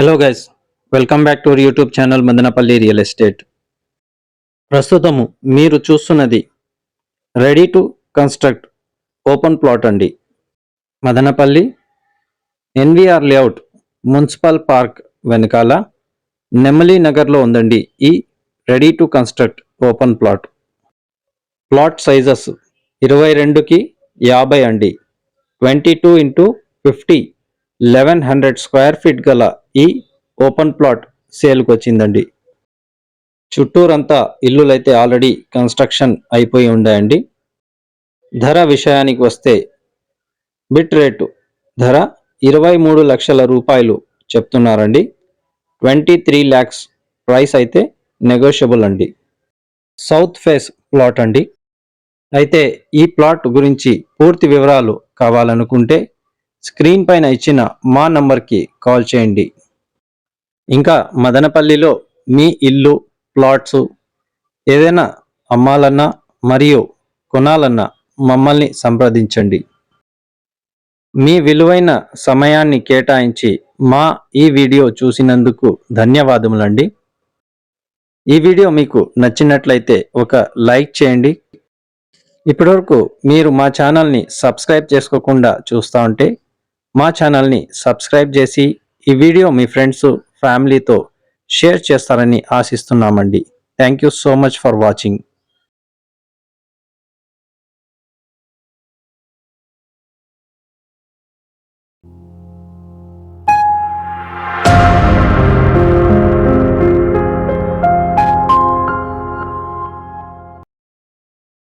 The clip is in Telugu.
Hello guys welcome back to our YouTube channel Madanapalle real estate ప్రస్తుతము మీరు చూస్తున్నది ready to construct open plot అండి. Madanapalle NVR layout municipal park వెనకాల నెమలి నగర్లో ఉందండి ఈ ready to construct open plot plot sizes ఇరవై రెండుకి యాభై అండి. Twenty two into fifty eleven hundred square feet గల ఈ ఓపెన్ ప్లాట్ సేల్కి వచ్చిందండి చుట్టూరంతా ఇల్లులైతే ఆల్రెడీ కన్స్ట్రక్షన్ అయిపోయి ఉన్నాయండి ధర విషయానికి వస్తే బిట్ రేటు ధర ఇరవై మూడు లక్షల రూపాయలు చెప్తున్నారండి. ట్వంటీ త్రీ ల్యాక్స్ ప్రైస్ అయితే నెగోషియబుల్ అండి. సౌత్ ఫేస్ ప్లాట్ అండి. అయితే ఈ ప్లాట్ గురించి పూర్తి వివరాలు కావాలనుకుంటే స్క్రీన్ పైన ఇచ్చిన మా నంబర్కి కాల్ చేయండి. ఇంకా మదనపల్లిలో మీ ఇల్లు ప్లాట్స్ ఏదైనా అమ్మాలన్నా మరియు కొనాలన్నా మమ్మల్ని సంప్రదించండి. మీ విలువైన సమయాన్ని కేటాయించి మా ఈ వీడియో చూసినందుకు ధన్యవాదములండి. ఈ వీడియో మీకు నచ్చినట్లయితే ఒక లైక్ చేయండి. ఇప్పటివరకు మీరు మా ఛానల్ని సబ్స్క్రైబ్ చేసుకోకుండా చూస్తూ ఉంటే మా ఛానల్ని సబ్స్క్రైబ్ చేసి ఈ వీడియో మీ ఫ్రెండ్స్ ఫ్యామిలీతో షేర్ చేస్తారని ఆశిస్తున్నామండి. Thank you so much for watching